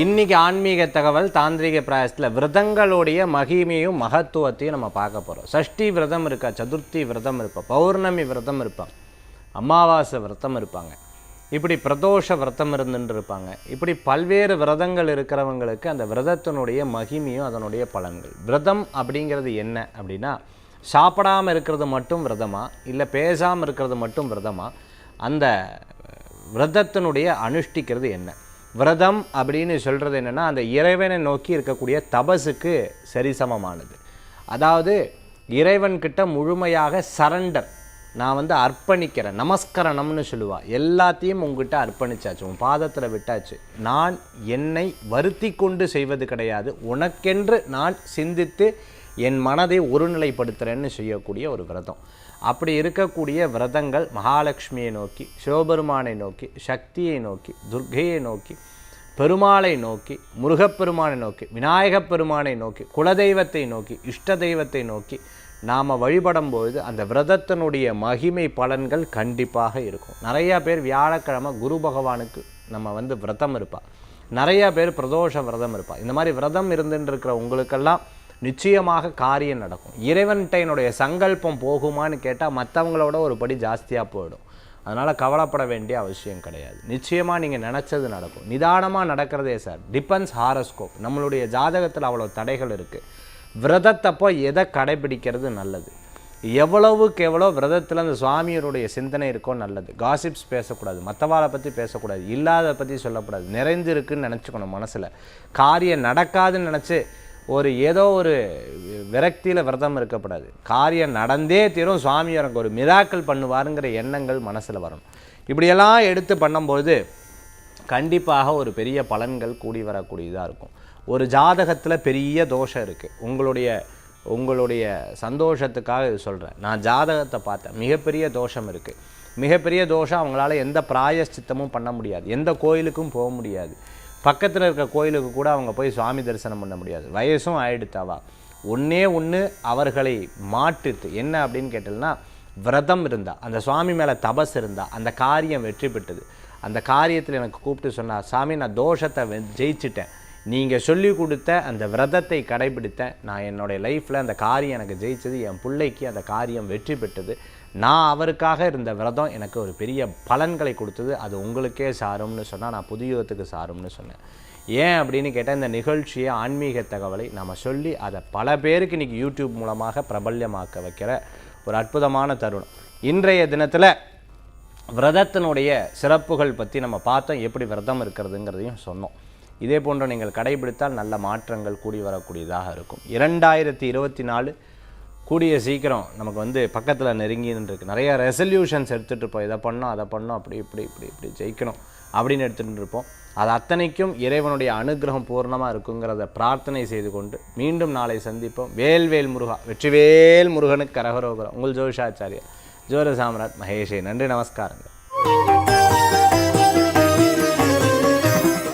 இன்னைக்கு ஆன்மீக தகவல் தாந்திரிக பிராயசத்தில் விரதங்களுடைய மகிமையும் மகத்துவத்தையும் நம்ம பார்க்க போகிறோம் சஷ்டி விரதம் இருக்கா சதுர்த்தி விரதம் இருப்பா பௌர்ணமி விரதம் இருப்பாங்க அமாவாசை விரதம் இருப்பாங்க. இப்படி பிரதோஷ விரதம் இருந்துட்டு இருப்பாங்க. இப்படி பல்வேறு விரதங்கள் இருக்கிறவங்களுக்கு அந்த விரதத்தினுடைய மகிமையும் அதனுடைய பலன்கள். விரதம் அப்படிங்கிறது என்ன அப்படின்னா சாப்பிடாம இருக்கிறது மட்டும் விரதமா இல்லை பேசாமல் இருக்கிறது மட்டும் விரதமா அந்த விரதத்தினுடைய அனுஷ்டிக்கிறது என்ன? விரதம் அப்படின்னு சொல்கிறது என்னென்னா அந்த இறைவனை நோக்கி இருக்கக்கூடிய தபசுக்கு சரிசமமானது. அதாவது இறைவன்கிட்ட முழுமையாக சரண்டர். நான் வந்து அர்ப்பணிக்கிறேன் நமஸ்கரணம்னு சொல்லுவாள் எல்லாத்தையும் உங்ககிட்ட அர்ப்பணிச்சாச்சு உன் பாதத்தில் விட்டாச்சு. நான் என்னை வருத்தி கொண்டு செய்வது கிடையாது. உனக்கென்று நான் சிந்தித்து என் மனதை ஒருநிலைப்படுத்துகிறேன்னு செய்யக்கூடிய ஒரு விரதம். அப்படி இருக்கக்கூடிய விரதங்கள் மகாலட்சுமியை நோக்கி சிவபெருமானை நோக்கி சக்தியை நோக்கி துர்க்கையை நோக்கி பெருமாளை நோக்கி முருகப்பெருமானை நோக்கி விநாயகப் பெருமானை நோக்கி குலதெய்வத்தை நோக்கி இஷ்ட தெய்வத்தை நோக்கி நாம் வழிபடும் பொழுது அந்த விரதத்தினுடைய மகிமை பலன்கள் கண்டிப்பாக இருக்கும். நிறையா பேர் வியாழக்கிழமை குரு பகவானுக்கு நம்ம வந்து விரதம் இருப்பாள் நிறையா பேர் பிரதோஷ விரதம் இருப்பாள் இந்த மாதிரி விரதம் இருந்துட்டு இருக்கிற உங்களுக்கெல்லாம் நிச்சயமாக காரியம் நடக்கும். இறைவன்கிட்ட என்னுடைய சங்கல்பம் போகுமான்னு கேட்டால் மற்றவங்களோட ஒரு படி ஜாஸ்தியாக போயிடும். அதனால் கவலைப்பட வேண்டிய அவசியம் கிடையாது. நிச்சயமாக நீங்கள் நினச்சது நடக்கும். நிதானமாக நடக்கிறதே சார் டிபென்ஸ் ஹாரஸ்கோப் நம்மளுடைய ஜாதகத்தில் அவ்வளோ தடைகள் இருக்குது விரதத்தப்போ எதை கடைபிடிக்கிறது நல்லது. எவ்வளவுக்கு எவ்வளோ விரதத்தில் அந்த சுவாமியருடைய சிந்தனை இருக்கோ நல்லது. காசிப்ஸ் பேசக்கூடாது. மற்றவாளை பற்றி பேசக்கூடாது. இல்லாத பற்றி சொல்லக்கூடாது. நிறைஞ்சிருக்குன்னு நினச்சிக்கணும் மனசில். காரியம் நடக்காதுன்னு நினச்சி ஒரு ஏதோ ஒரு விரக்தியில் விரதம் இருக்கக்கூடாது காரியம் நடந்தே தீரும். சுவாமி எனக்கு ஒரு மிராக்கள் பண்ணுவாருங்கிற எண்ணங்கள் மனசில் வரும். இப்படியெல்லாம் எடுத்து பண்ணும்போது கண்டிப்பாக ஒரு பெரிய பலன்கள் கூடி வரக்கூடியதாக இருக்கும். ஒரு ஜாதகத்தில் பெரிய தோஷம் இருக்குது உங்களுடைய உங்களுடைய சந்தோஷத்துக்காக இது சொல்கிறேன் நான் ஜாதகத்தை பார்த்தேன். மிகப்பெரிய தோஷம் இருக்குது மிகப்பெரிய தோஷம் அவங்களால எந்த பிராயஷ்சித்தமும் பண்ண முடியாது. எந்த கோயிலுக்கும் போக முடியாது. பக்கத்தில் இருக்க கோயிலுக்கு கூட அவங்க போய் சுவாமி தரிசனம் பண்ண முடியாது. வயசும் ஆயிடுத்தாவா ஒன்றே ஒன்று அவர்களை மாற்றுத்து. என்ன அப்படின்னு கேட்டோம்னா விரதம் இருந்தா அந்த சுவாமி மேலே தபஸ் இருந்தா அந்த காரியம் வெற்றி பெற்றது. அந்த காரியத்தில் எனக்கு கூப்பிட்டு சொன்னால் சாமி நான் தோஷத்தை ஜெயிச்சிட்டேன். நீங்கள் சொல்லி கொடுத்த அந்த விரதத்தை கடைபிடித்த நான் என்னுடைய லைஃப்பில் அந்த காரியம் எனக்கு ஜெயிச்சது என் பிள்ளைக்கு அந்த காரியம் வெற்றி பெற்றது. நான் அவருக்காக இருந்த விரதம் எனக்கு ஒரு பெரிய பலன்களை கொடுத்தது. அது உங்களுக்கே சாரும்னு சொன்னால் நான் புதியத்துக்கு சாரும்னு சொன்னேன். ஏன் அப்படின்னு கேட்டால் இந்த நிகழ்ச்சியை ஆன்மீக தகவலை நம்ம சொல்லி அதை பல பேருக்கு இன்றைக்கி யூடியூப் மூலமாக பிரபல்யமாக்க வைக்கிற ஒரு அற்புதமான தருணம். இன்றைய தினத்தில் விரதத்தினுடைய சிறப்புகள் பற்றி நம்ம பார்த்தோம். எப்படி விரதம் இருக்கிறதுங்கிறதையும் சொன்னோம். இதே போன்ற நீங்கள் கடைபிடித்தால் நல்ல மாற்றங்கள் கூடி வரக்கூடியதாக இருக்கும். இரண்டாயிரத்தி இருபத்தி நாலு கூடிய சீக்கிரம் நமக்கு வந்து பக்கத்தில் நெருங்கின்னு இருக்குது நிறைய ரெசல்யூஷன்ஸ் எடுத்துகிட்டு இருப்போம். இதை பண்ணோம் அதை பண்ணோம் அப்படி இப்படி இப்படி இப்படி ஜெயிக்கணும் அப்படின்னு எடுத்துகிட்டு இருப்போம். அது அத்தனைக்கும் இறைவனுடைய அனுகிரகம் பூர்ணமாக இருக்குங்கிறத பிரார்த்தனை செய்து கொண்டு மீண்டும் நாளை சந்திப்போம். வேல்வேல் முருகா வெற்றிவேல் முருகனுக்கு கரகரோகரம். உங்கள் ஜோஷாச்சாரியர் ஜோர சாம்ராட் மகேஷே நன்றி நமஸ்காரங்கள்.